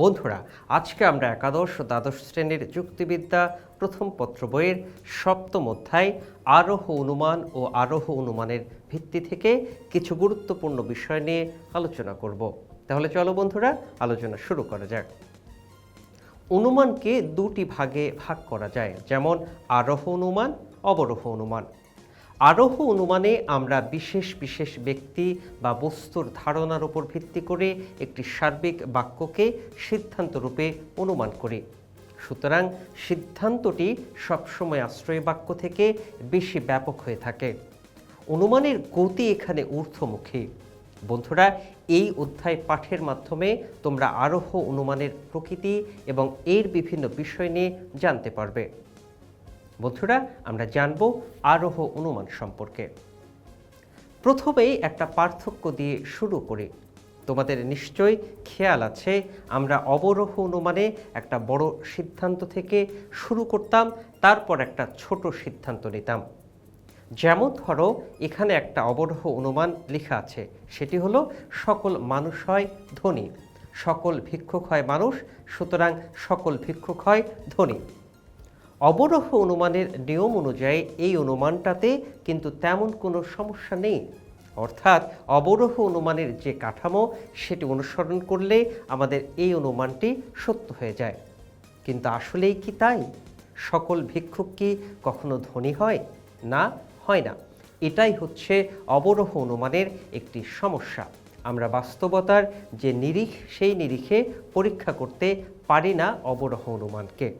বন্ধুরা, আজকে আমরা একাদশ দ্বাদশ শ্রেণির যুক্তিবিদ্যা প্রথম পত্র বইয়ের সপ্তম অধ্যায় আরোহ অনুমান ও আরোহ অনুমানের ভিত্তি থেকে কিছু গুরুত্বপূর্ণ বিষয় নিয়ে আলোচনা করব। তাহলে চলো বন্ধুরা, আলোচনা শুরু করা যাক। অনুমানকে দুটি ভাগে ভাগ করা যায়, যেমন আরোহ অনুমান, অবরোহ অনুমান। আরোহ অনুমানে আমরা বিশেষ বিশেষ ব্যক্তি বা বস্তুর ধারণার উপর ভিত্তি করে একটি সার্বিক বাক্যকে সিদ্ধান্ত রূপে অনুমান করি। সুতরাং সিদ্ধান্তটি সবসময় আশ্রয় বাক্য থেকে বেশি ব্যাপক হয়ে থাকে। অনুমানের গতি এখানে ঊর্ধ্বমুখী। বন্ধুরা, এই অধ্যায় পাঠের মাধ্যমে তোমরা আরোহ অনুমানের প্রকৃতি এবং এর বিভিন্ন বিষয় নিয়ে জানতে পারবে। বন্ধুরা, আমরা জানব আরোহ অনুমান সম্পর্কে। প্রথমেই একটা পার্থক্য দিয়ে শুরু করি। তোমাদের নিশ্চয় খেয়াল আছে, আমরা অবরোহ অনুমানে একটা বড় সিদ্ধান্ত থেকে শুরু করতাম, তারপর একটা ছোট সিদ্ধান্ত নিতাম। যেমন ধরো, এখানে একটা অবরোহ অনুমান লেখা আছে, সেটি হলো, সকল মানুষ হয় ধনী, সকল ভিক্ষুক হয় মানুষ, সুতরাং সকল ভিক্ষুক হয় ধনী। অবরোহ অনুমানের নিয়ম অনুযায়ী এই অনুমানটাতে কিন্তু তেমন কোনো সমস্যা নেই। অর্থাৎ অবরোহ অনুমানের যে কাঠামো, সেটি অনুসরণ করলে আমাদের এই অনুমানটি সত্য হয়ে যায়। কিন্তু আসলেই কি তাই? সকল ভিক্ষুক কি কখনো ধনী হয়? না হয় না। এটাই হচ্ছে অবরোহ অনুমানের একটি সমস্যা। আমরা বাস্তবতার যে নিরিখ, সেই নিরিখে পরীক্ষা করতে পারি না অবরোহ অনুমানকে।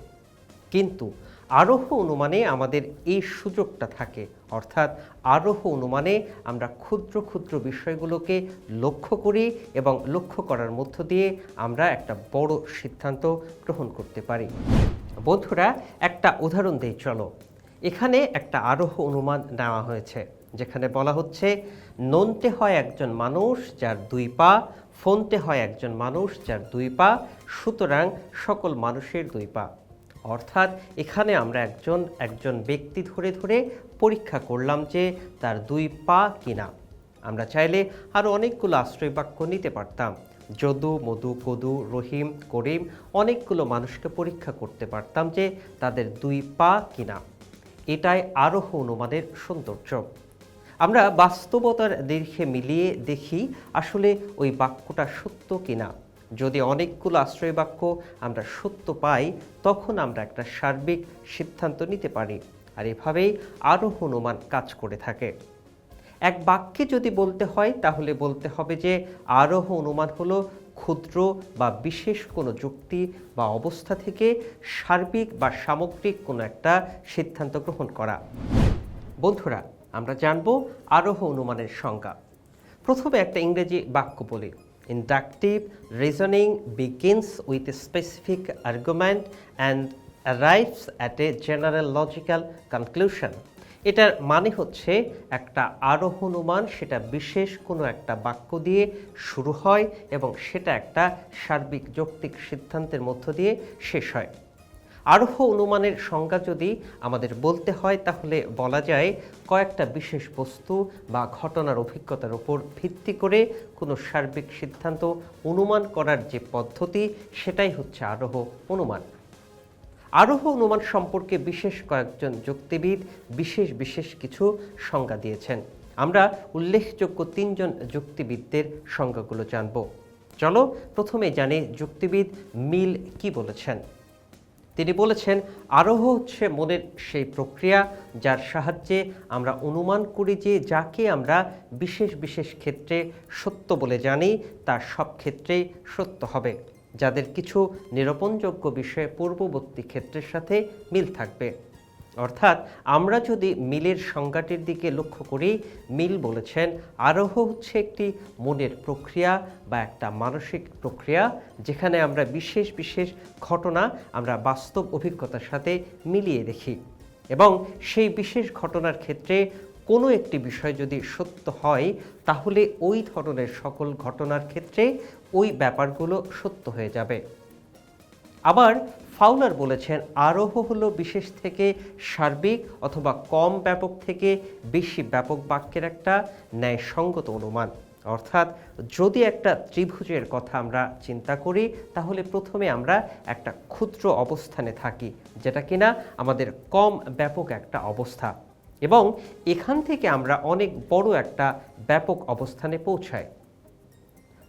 কিন্তু আরোহ অনুমানে আমাদের এই সুযোগটা থাকে। অর্থাৎ আরোহ অনুমানে আমরা ক্ষুদ্র ক্ষুদ্র বিষয়গুলোকে লক্ষ্য করি এবং লক্ষ্য করার মধ্য দিয়ে আমরা একটা বড় সিদ্ধান্ত গ্রহণ করতে পারি। বন্ধুরা, একটা উদাহরণ দিই, চলো। এখানে একটা আরোহ অনুমান নেওয়া হয়েছে, যেখানে বলা হচ্ছে, ননতে হয় একজন মানুষ যার দুই পা, ফোনতে হয় একজন মানুষ যার দুই পা, সুতরাং সকল মানুষের দুই পা। অর্থাৎ এখানে আমরা একজন একজন ব্যক্তি ধরে ধরে পরীক্ষা করলাম যে তার দুই পা কিনা। আমরা চাইলে আরও অনেকগুলো আশ্রয় বাক্য নিতে পারতাম। যদু, মধু কদু রহিম, করিম অনেকগুলো মানুষকে পরীক্ষা করতে পারতাম যে তাদের দুই পা কিনা। এটাই আরোহ অনুমানের সৌন্দর্য। আমরা বাস্তবতার দীর্ঘে মিলিয়ে দেখি আসলে ওই বাক্যটা সত্য কিনা। যদি অনেকগুলো আশ্রয় বাক্য আমরা সত্য পাই, তখন আমরা একটা সার্বিক সিদ্ধান্ত নিতে পারি। আর এভাবেই আরোহ অনুমান কাজ করে থাকে। এক বাক্যে যদি বলতে হয়, তাহলে বলতে হবে যে, আরোহ অনুমান হলো ক্ষুদ্র বা বিশেষ কোনো যুক্তি বা অবস্থা থেকে সার্বিক বা সামগ্রিক কোনো একটা সিদ্ধান্ত গ্রহণ করা। বন্ধুরা, আমরা জানব আরোহ অনুমানের সংজ্ঞা। প্রথমে একটা ইংরেজি বাক্য বলি। Inductive reasoning begins with a specific argument and arrives at a general logical conclusion. এটার মানে হচ্ছে একটা আরোহ অনুমান, সেটা বিশেষ কোনো একটা বাক্য দিয়ে শুরু হয় এবং সেটা একটা সার্বিক যৌক্তিক সিদ্ধান্তের মধ্য দিয়ে শেষ হয় আরোহ অনুমানের সংজ্ঞা যদি আমাদের বলতে হয়, তাহলে বলা যায় কয়েকটা বিশেষ বস্তু বা ঘটনার অভিজ্ঞতার উপর ভিত্তি করে কোনো সার্বিক সিদ্ধান্ত অনুমান করার যে পদ্ধতি, সেটাই হচ্ছে আরোহ অনুমান। আরোহ অনুমান সম্পর্কে বিশেষ কয়েকজন যুক্তিবিদ বিশেষ বিশেষ কিছু সংজ্ঞা দিয়েছেন। আমরা উল্লেখযোগ্য তিনজন যুক্তিবিদদের সংজ্ঞাগুলো জানব। চলো প্রথমে জানে যুক্তিবিদ মিল কি বলেছেন। তিনি বলেছেন, আরোহ হচ্ছে মনের সেই প্রক্রিয়া যার সাহায্যে আমরা অনুমান করি যে যাকে আমরা বিশেষ বিশেষ ক্ষেত্রে সত্য বলে জানি তা সব ক্ষেত্রেই সত্য হবে, যাদের কিছু নিরূপণযোগ্য বিষয়ে পূর্ববর্তী ক্ষেত্রের সাথে মিল থাকবে। অর্থাৎ আমরা যদি মিলের সংজ্ঞাটির দিকে লক্ষ্য করি, মিল বলেছেন আরোহ হচ্ছে একটি মনের প্রক্রিয়া বা একটা মানসিক প্রক্রিয়া, যেখানে আমরা বিশেষ বিশেষ ঘটনা আমরা বাস্তব অভিজ্ঞতার সাথে মিলিয়ে দেখি। এবং সেই বিশেষ ঘটনার ক্ষেত্রে কোনো একটি বিষয় যদি সত্য হয়, তাহলে ওই ধরনের সকল ঘটনার ক্ষেত্রে ওই ব্যাপারগুলো সত্য হয়ে যাবে। আবার ফাউলার বলেছেন, আরোহ হলো বিশেষ থেকে সার্বিক অথবা কম ব্যাপক থেকে বেশি ব্যাপক বাক্যের একটা ন্যায়সঙ্গত অনুমান। অর্থাৎ, যদি একটা ত্রিভুজের কথা আমরা চিন্তা করি, তাহলে প্রথমে আমরা একটা ক্ষুদ্র অবস্থানে থাকি, যেটা কিনা আমাদের কম ব্যাপক একটা অবস্থা। এবং এখান থেকে আমরা অনেক বড় একটা ব্যাপক অবস্থানে পৌঁছাই।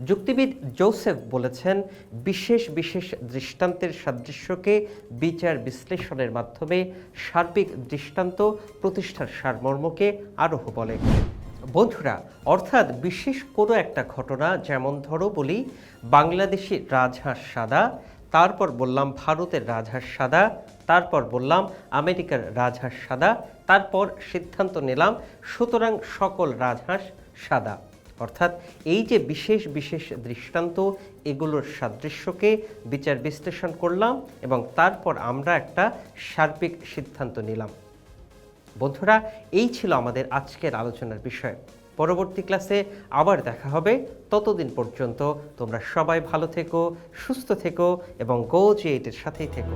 যুক্তিবিদ জোসেফ বলেছেন, বিশেষ বিশেষ দৃষ্টান্তের সাদৃশ্যকে বিচার বিশ্লেষণের মাধ্যমে সার্বিক দৃষ্টান্ত প্রতিষ্ঠার সারমর্মকে আরোহ বলে। বন্ধুরা, অর্থাৎ বিশেষ কোনো একটা ঘটনা যেমন ধরো বলি, বাংলাদেশি রাজহাঁস সাদা, তারপর বললাম ভারতের রাজহাঁস সাদা, তারপর বললাম আমেরিকার রাজহাঁস সাদা, তারপর সিদ্ধান্ত নিলাম সুতরাং সকল রাজহাঁস সাদা। অর্থাৎ এই যে বিশেষ বিশেষ দৃষ্টান্ত, এগুলোর সাদৃশ্যকে বিচার বিশ্লেষণ করলাম এবং তারপর আমরা একটা সার্বিক সিদ্ধান্ত নিলাম। বন্ধুরা, এই ছিল আমাদের আজকের আলোচনার বিষয়। পরবর্তী ক্লাসে আবার দেখা হবে। ততদিন পর্যন্ত তোমরা সবাই ভালো থেকো, সুস্থ থেকো এবং গো জি এইটের সাথেই থেকো।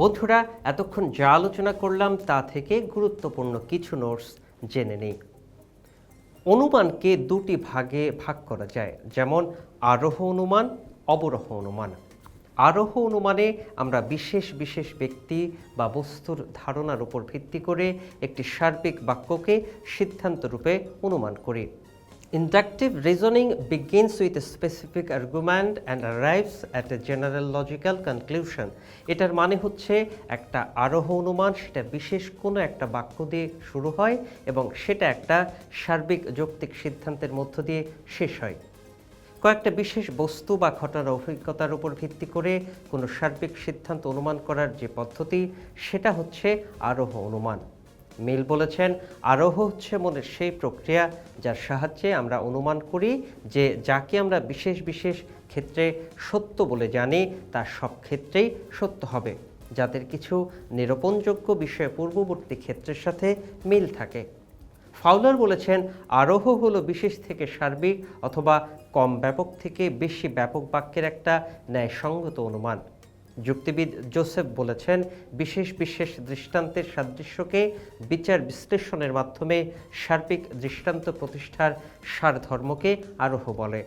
বন্ধুরা, এতক্ষণ যা আলোচনা করলাম তা থেকে গুরুত্বপূর্ণ কিছু নোটস জেনে নিই। অনুমানকে দুটি ভাগে ভাগ করা যায়, যেমন আরোহ অনুমান, অবরোহ অনুমান। আরোহ অনুমানে আমরা বিশেষ বিশেষ ব্যক্তি বা বস্তুর ধারণার উপর ভিত্তি করে একটি সার্বিক বাক্যকে সিদ্ধান্ত রূপে অনুমান করি। Inductive reasoning begins with a specific argument and arrives at a general logical conclusion. এটার মানে হচ্ছে একটা আরোহ অনুমান, সেটা বিশেষ কোনো একটা বাক্য দিয়ে শুরু হয় এবং সেটা একটা সার্বিক যৌক্তিক সিদ্ধান্তের মধ্য দিয়ে শেষ হয় কয়েকটা বিশেষ বস্তু বা ঘটনার অভিজ্ঞতার উপর ভিত্তি করে কোনো সার্বিক সিদ্ধান্ত অনুমান করার যে পদ্ধতি, সেটা হচ্ছে আরোহ অনুমান মিল বলেছেন, আরোহ হচ্ছে মনের সেই প্রক্রিয়া যার সাহায্যে আমরা অনুমান করি যে যাকে আমরা বিশেষ বিশেষ ক্ষেত্রে সত্য বলে জানি তা সব ক্ষেত্রেই সত্য হবে। যাদের কিছু নিরূপণযোগ্য বিষয়ে পূর্ববর্তী ক্ষেত্রের সাথে মিল থাকে। ফাউলার বলেছেন, আরোহ হলো বিশেষ থেকে সার্বিক অথবা কম ব্যাপক থেকে বেশি ব্যাপক বাক্যের একটা ন্যায়সঙ্গত অনুমান। যুক্তিবিদ জোসেফ বলেছেন, বিশেষ বিশেষ দৃষ্টান্তের সাদৃশ্যকে বিচার বিশ্লেষণের মাধ্যমে সার্বিক দৃষ্টান্ত প্রতিষ্ঠার সার ধর্মকে আরোহ বলে।